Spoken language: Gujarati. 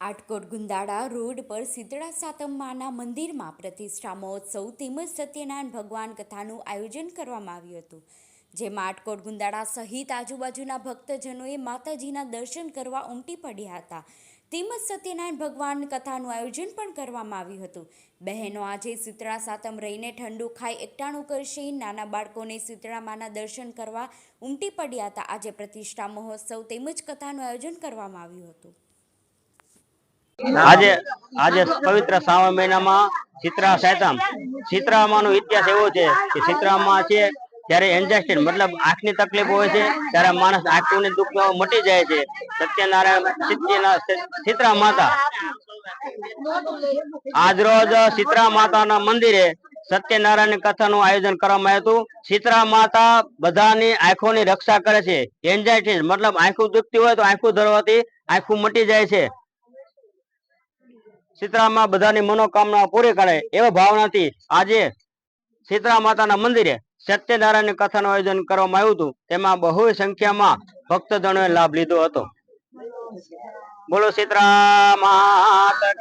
આટકોટ ગુંદાળા રોડ પર શીતળા સાતમ્માના મંદિરમાં પ્રતિષ્ઠા મહોત્સવ તેમજ સત્યનારાયણ ભગવાન કથાનું આયોજન કરવામાં આવ્યું હતું. જેમાં આટકોટ ગુંદાળા સહિત આજુબાજુના ભક્તજનોએ માતાજીના દર્શન કરવા ઉમટી પડ્યા હતા. તેમજ સત્યનારાયણ ભગવાન કથાનું આયોજન પણ કરવામાં આવ્યું હતું. બહેનો આજે શીતળા સાતમ રહીને ઠંડુ ખાઈ એકટાણું કરશે. નાના બાળકોને શીતળા માના દર્શન કરવા ઉમટી પડ્યા હતા. આજે પ્રતિષ્ઠા મહોત્સવ તેમજ કથાનું આયોજન કરવામાં આવ્યું હતું. આજે આજે પવિત્ર શ્રાવણ મહિનામાં ચિત્રા સાયતમ ચિત્રામાંનો ઇતિહાસ એવો છે કે ચિત્રામાં છે ત્યારે એન્ઝાઇટી મતલબ આંખની તકલીફ હોય છે, ત્યારે માણસ આંખની દુઃખ મટી જાય છે. સત્યનારાયણ ચિત્રા માતા. આજરોજ ચિત્રા માતાના મંદિરે સત્યનારાયણ કથાનું આયોજન કરવામાં આવ્યું હતું. ચિત્રા માતા બધાની આંખોની રક્ષા કરે છે. એન્ઝાઇટી મતલબ આંખું દુખતી હોય તો આંખું ધરવાથી આંખું મટી જાય છે. સીતરામાં બધાની મનોકામના પૂરી કરે એવા ભાવનાથી આજે સીતરા માતાના મંદિરે સત્યનારાયણ કથાનું આયોજન કરવામાં આવ્યું હતું. તેમાં બહુ સંખ્યામાં ભક્તજનોએ લાભ લીધો હતો. બોલો સીતરા માતા